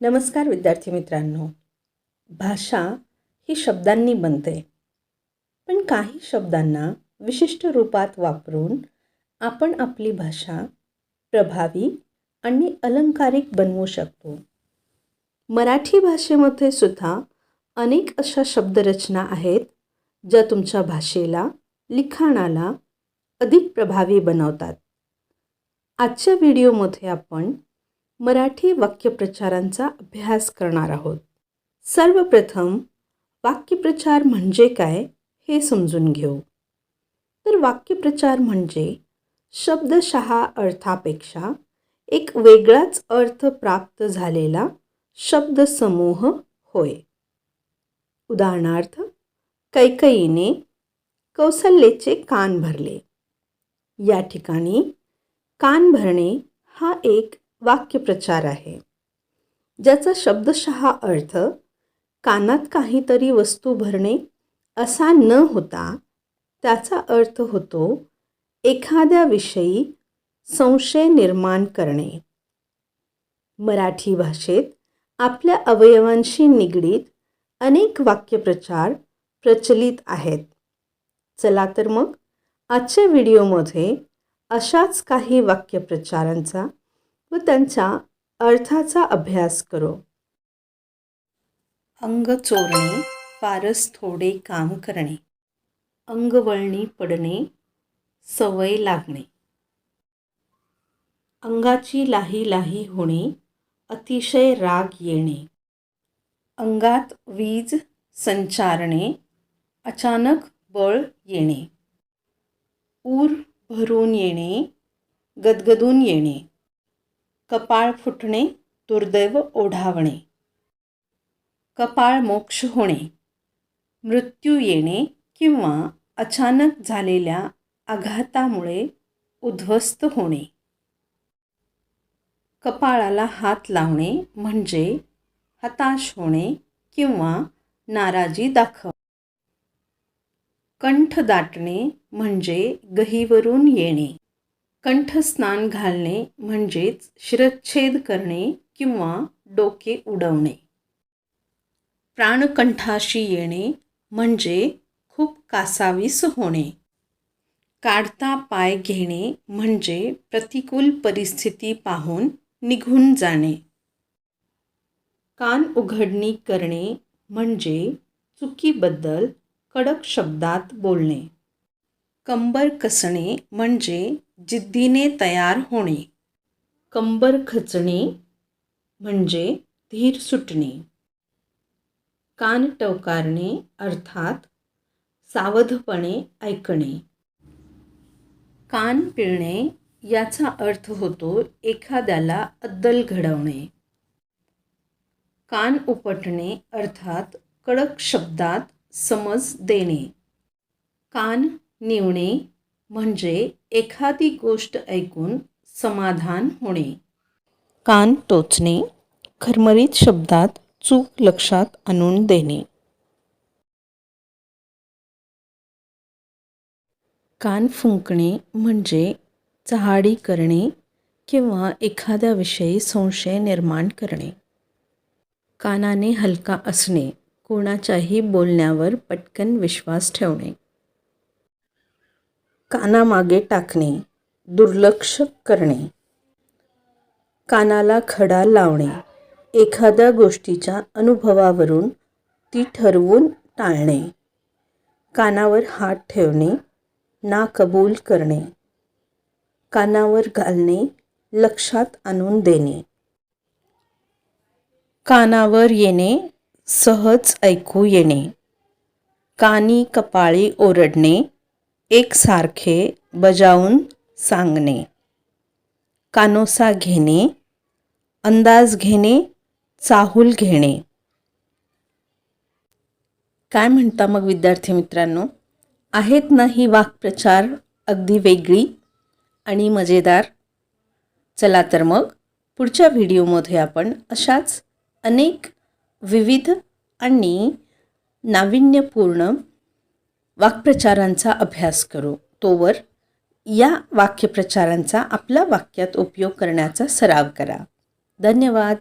नमस्कार विद्यार्थी मित्रांनो. भाषा ही शब्दांनी बनते. पण काही शब्दांना विशिष्ट रूपात वापरून आपण आपली भाषा प्रभावी आणि अलंकारिक बनवू शकतो. मराठी भाषेमध्ये सुद्धा अनेक अशा शब्दरचना आहेत ज्या तुमच्या भाषेला लिखाणाला अधिक प्रभावी बनवतात. आजच्या व्हिडिओमध्ये आपण मराठी वाक्यप्रचारांचा अभ्यास करणार आहोत. सर्वप्रथम वाक्यप्रचार म्हणजे काय हे समजून घेऊ. तर वाक्यप्रचार म्हणजे शब्दशः अर्थापेक्षा एक वेगळाच अर्थ प्राप्त झालेला शब्दसमूह होय. उदाहरणार्थ कैकईने कौसल्येचे कान भरले. या ठिकाणी कान भरणे हा एक वाक्यप्रचार आहे. ज्याचा शब्दशः अर्थ कानात काहीतरी वस्तू भरणे असा न होता त्याचा अर्थ होतो एखाद्याविषयी संशय निर्माण करणे. मराठी भाषेत आपल्या अवयवांशी निगडीत अनेक वाक्यप्रचार प्रचलित आहेत. चला तर मग आजच्या व्हिडिओमध्ये अशाच काही वाक्यप्रचारांचा व त्यांच्या अर्थाचा अभ्यास करो. अंग चोरणे फारच थोडे काम करणे. अंगवळणी पडणे सवय लागणे. अंगाची लाही लाही होणे अतिशय राग येणे. अंगात वीज संचारणे अचानक बळ येणे. ऊर भरून येणे गदगदून येणे. कपाळ फुटणे दुर्दैव ओढावणे. कपाळ मोक्ष होणे. मृत्यू येणे किंवा अचानक झालेल्या आघातामुळे उद्ध्वस्त होणे. कपाळाला हात लावणे म्हणजे हताश होणे किंवा नाराजी दाखव कंठ दाटणे म्हणजे गहीवरून येणे. कंठस्नान घालणे म्हणजेच शिरच्छेद करणे किंवा डोके उडवणे. प्राणकंठाशी येणे म्हणजे खूप कासावीस होणे. काढता पाय घेणे म्हणजे प्रतिकूल परिस्थिती पाहून निघून जाणे. कान उघडणी करणे म्हणजे चुकीबद्दल कडक शब्दात बोलणे. कंबर कसणे म्हणजे जिद्दीने तयार होणे. कंबर खचणे म्हणजे धीर सुटणे. कान टवकारणे अर्थात सावधपणे ऐकणे. कान पिळणे याचा अर्थ होतो एखाद्याला अद्दल घडवणे. कान उपटणे अर्थात कडक शब्दात समज देणे. कान निवणे म्हणजे एखादी गोष्ट ऐकून समाधान होणे. कान टोचणे खरमरीत शब्दात चूक लक्षात आणून देणे. कान फुंकणे म्हणजे चहाडी करणे किंवा एखाद्याविषयी संशय निर्माण करणे. कानाने हलका असणे कोणाच्याही बोलण्यावर पटकन विश्वास ठेवणे. कानामागे टाकणे दुर्लक्ष करणे. कानाला खडा लावणे एखाद्या गोष्टीच्या अनुभवावरून ती ठरवून टाळणे. कानावर हात ठेवणे ना कबूल करणे. कानावर घालणे लक्षात आणून देणे. कानावर येणे सहज ऐकू येणे. कानी कपाळी ओरडणे एकसारखे बजावून सांगणे. कानोसा घेणे अंदाज घेणे चाहूल घेणे. काय म्हणता मग विद्यार्थी मित्रांनो? आहेत ना ही वाक्प्रचार अगदी वेगळी आणि मजेदार? चला तर मग पुढच्या व्हिडिओमध्ये आपण अशाच अनेक विविध आणि नाविन्यपूर्ण वाक्प्रचारांचा अभ्यास करू. तोवर या वाक्यप्रचारांचा आपल्या वाक्यात उपयोग करण्याचा सराव करा. धन्यवाद.